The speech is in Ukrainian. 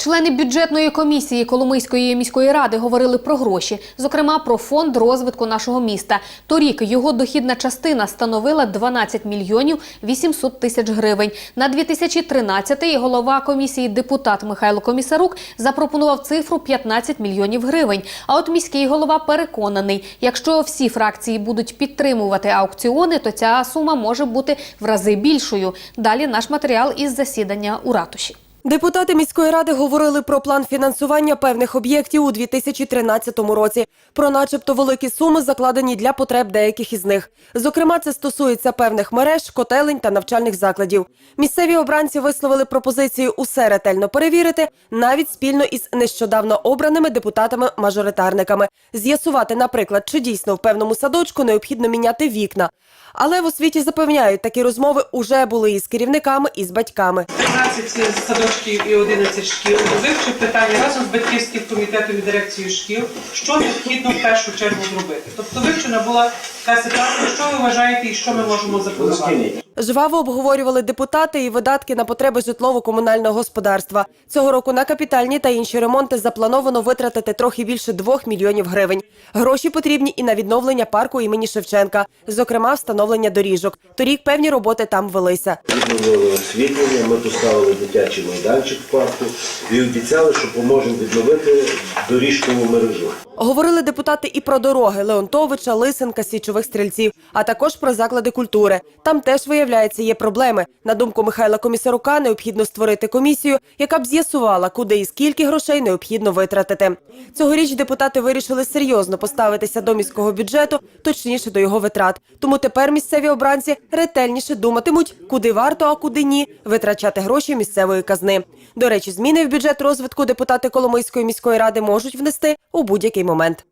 Члени бюджетної комісії Коломийської міської ради говорили про гроші, зокрема про фонд розвитку нашого міста. Торік його дохідна частина становила 12 мільйонів 800 тисяч гривень. На 2013-й голова комісії депутат Михайло Комісарук запропонував цифру 15 мільйонів гривень. А от міський голова переконаний, якщо всі фракції будуть підтримувати аукціони, то ця сума може бути в рази більшою. Далі наш матеріал із засідання у ратуші. Депутати міської ради говорили про план фінансування певних об'єктів у 2013 році. Про начебто великі суми закладені для потреб деяких із них. Зокрема, це стосується певних мереж, котелень та навчальних закладів. Місцеві обранці висловили пропозицію усе ретельно перевірити, навіть спільно із нещодавно обраними депутатами-мажоритарниками. З'ясувати, наприклад, чи дійсно в певному садочку необхідно міняти вікна. Але в освіті запевняють, такі розмови уже були із керівниками і з батьками. 13 садочків і 11 шкіл вивчив питання разом з батьківським комітетом і дирекцією шкіл, що необхідно в першу чергу зробити. Тобто вивчена була та ситуація, що ви вважаєте і що ми можемо запропонувати. Жваво обговорювали депутати і видатки на потреби житлово-комунального господарства. Цього року на капітальні та інші ремонти заплановано витратити трохи більше 2 мільйонів гривень. Гроші потрібні і на відновлення парку імені Шевченка, зокрема встановлення доріжок. Торік певні роботи там велися. Відновили освітлення, ми поставили дитячий майданчик в парку і обіцяли, що поможемо відновити доріжкову мережу. Говорили депутати і про дороги Леонтовича, Лисенка, Січових стрільців, а також про заклади культури. Там теж виявляється є проблеми. На думку Михайла Комісарука, необхідно створити комісію, яка б з'ясувала, куди і скільки грошей необхідно витратити. Цьогоріч депутати вирішили серйозно поставитися до міського бюджету, точніше до його витрат. Тому тепер місцеві обранці ретельніше думатимуть, куди варто, а куди ні, витрачати гроші місцевої казни. До речі, зміни в бюджет розвитку депутати Коломийської міської ради можуть внести у будь-який момент.